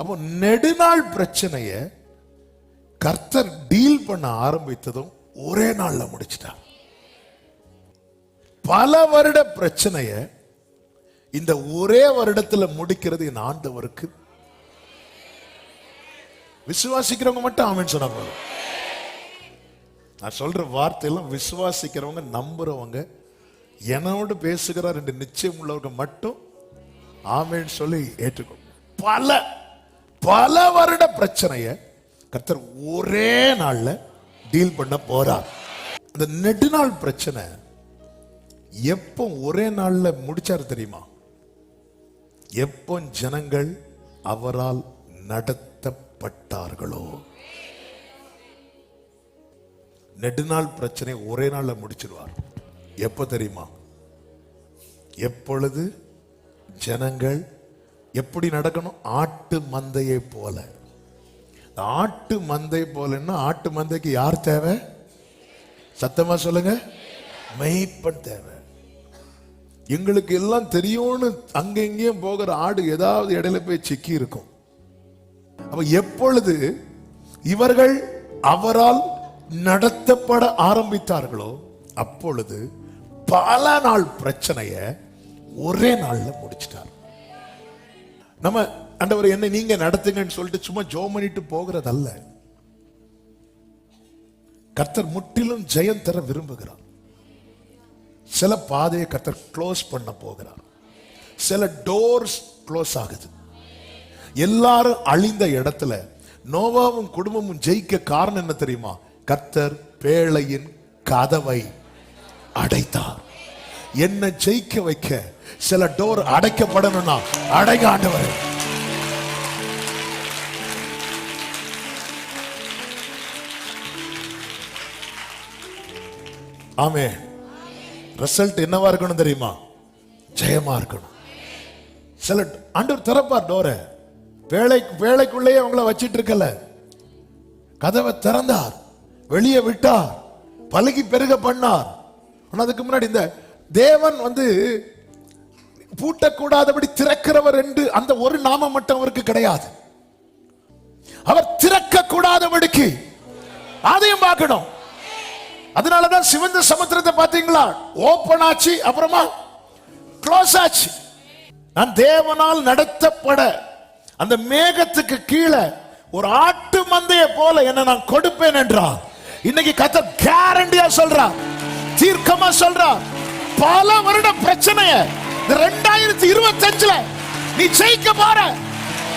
அப்போ நெடுநாள் பிரச்சனைய கர்த்தர் டீல் பண்ண ஆரம்பித்ததும் ஒரே நாள்ல முடிச்சிட்டார். பல வருட பிரச்சனைய இந்த ஒரே வருடத்துல முடிக்கிறது என் ஆண்டவருக்கு. விசுவாசிக்கிறவங்க மட்டும் ஆமென் சொன்னா நான் சொல்ற வார்த்தையெல்லாம் விசுவாசிக்கிறவங்க நம்புறவங்க என்னோடு பேசுகிற ரெண்டு நிச்சயம் உள்ளவங்க மட்டும் ஆமேன்னு சொல்லி ஏற்றுக்கோ பல பல வருட பிரச்சனைய கர்த்தர் ஒரே நாள்ல டீல் பண்ண போறார். அந்த நெடுநாள் பிரச்சனை எப்போ ஒரே நாள்ல முடிச்சார் தெரியுமா? எப்போ ஜனங்கள் அவரால் நடத்தப்பட்டார்களோ? நெடுநாள் பிரச்சனை ஒரே நாள்ல முடிச்சிருவார். எப்போ தெரியுமா? எப்பொழுது ஜனங்கள் எப்படி நடக்கணும்? ஆட்டு மந்தையை போல. ஆட்டு மந்தை போலன்னா ஆட்டு மந்தைக்கு யார் தேவை? சத்தமா சொல்லுங்க. மெய்ப்பன் தேவை. எங்களுக்கு எல்லாம் தெரியும்னு அங்கெங்கேயும் போகிற ஆடு ஏதாவது இடையில போய் சிக்கி இருக்கும். அப்ப எப்பொழுது இவர்கள் அவரால் நடத்தப்பட ஆரம்பித்தார்களோ அப்பொழுது பல நாள் பிரச்சனைய ஒரே நாள்ல முடிச்சிட்டார் நம்ம ஆண்டவர் என்ன நீங்க நடத்துங்கன்னு சொல்லிட்டு சும்மா ஜோ பண்ணிட்டு போகிறதல்ல. கர்த்தர் முற்றிலும் ஜெயம் தர விரும்புகிறார். சில பாதையை கர்த்தர் க்ளோஸ் பண்ண போகிறார். சில டோர்ஸ் க்ளோஸ் ஆகுது. எல்லாரும் அழிந்த இடத்துல நோவாவும் குடும்பமும் ஜெயிக்க காரணம் என்ன தெரியுமா? கர்த்தர் பேழையின் கதவை அடைத்தார். என்ன ஜெயிக்க வைக்க சில டோர் அடைக்கப்படணும்னா அடைக ஆண்டவர் ஆமே. ரிசல்ட் என்னவா இருக்கணும் தெரியுமா? ஜெயமா இருக்கணும். சில ஆண்டவர் திறப்பார் டோரை. வேலை வேலைக்குள்ளேயே அவங்கள வச்சிட்டு இருக்கல கதவை திறந்தார். வெளியே விட்டார். பழகி பெருக பண்ணார். ஆனால் அதுக்கு முன்னாடி இந்த தேவன் வந்து பூட்டக்கூடாதபடி திறக்கிறவர் என்று அந்த ஒரு நாமம் மட்டும் அவருக்கு கிடையாது. அவர் திறக்க கூடாதபடிக்கு அதையும் பார்க்கணும். அதனாலதான் சிவந்த சமுத்திரத்தை பார்த்தீங்களா? ஓபன் ஆச்சு அப்புறமா க்ளோஸ் ஆச்சு. நான் தேவனால் நடத்தப்பட அந்த மேகத்துக்கு கீழே ஒரு ஆட்டு மந்தைய போல என்ன நான் கொடுப்பேன் என்றான் இன்னைக்கு கத்த கேரண்டியா சொல்றான் தீர்க்கமா சொல்றான் பல வருட பிரச்சனைய ரெண்டாயிரத்தி இருபத்தி அஞ்சுல நீ ஜெயிக்க போற.